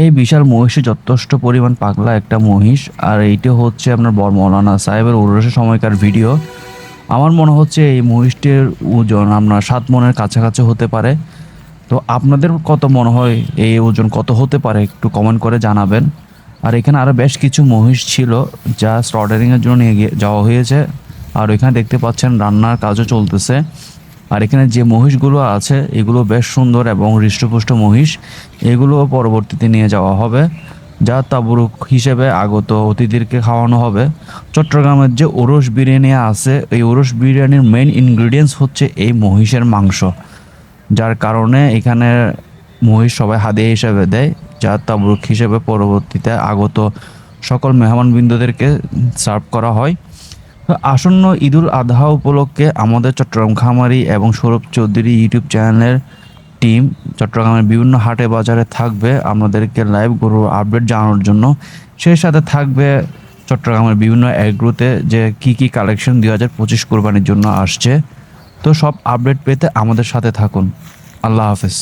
এই বিশাল মহিষে যথেষ্ট পরিমাণ পাগলা একটা মহিষ, আর এইটা হচ্ছে আপনার বর মৌলানা সাহেবের উরসের সময়কার ভিডিও। আমার মনে হচ্ছে এই মহিষটির ওজন আপনার সাত মনের কাছাকাছি হতে পারে। তো আপনাদের কত মনে হয় এই ওজন কত হতে পারে একটু কমেন্ট করে জানাবেন। আর এখানে আরও বেশ কিছু মহিষ ছিল যা স্লটারিংয়ের জন্য নিয়ে যাওয়া হয়েছে। আর এখানে দেখতে পাচ্ছেন রান্নার কাজও চলতেছে। আর এখানে যে মহিষগুলো আছে, এগুলো বেশ সুন্দর এবং হৃষ্টপুষ্ট মহিষ। এগুলো পরবর্তীতে নিয়ে যাওয়া হবে, যা তাবরুক হিসেবে আগত অতিথিদেরকে খাওয়ানো হবে। চট্টগ্রামের যে ওরস বিরিয়ানি আছে, এই ওরস বিরিয়ানির মেন ইনগ্রিডিয়েন্টস হচ্ছে এই মহিষের মাংস, যার কারণে এখানে মহিষ সবাই হাদিয়া হিসেবে দেয়, যা তাবরুক হিসেবে পরবর্তীতে আগত সকল মেহমানবৃন্দদেরকে সার্ভ করা হয়। আসন্ন ঈদুল আধহা উপলক্ষে আমাদের চট্টগ্রাম খামারি এবং সৌরভ চৌধুরী ইউটিউব চ্যানেলের টিম চট্টগ্রামের বিভিন্ন হাটে বাজারে থাকবে। আপনাদেরকে লাইভ গরু আপডেট জানানোর জন্য। সেই সাথে থাকবে চট্টগ্রামের বিভিন্ন অ্যাগ্রোতে যে কি কি কালেকশন দুই হাজার পঁচিশ কোরবানির জন্য আসছে। তো সব আপডেট পেতে আমাদের সাথে থাকুন। আল্লাহ হাফেজ।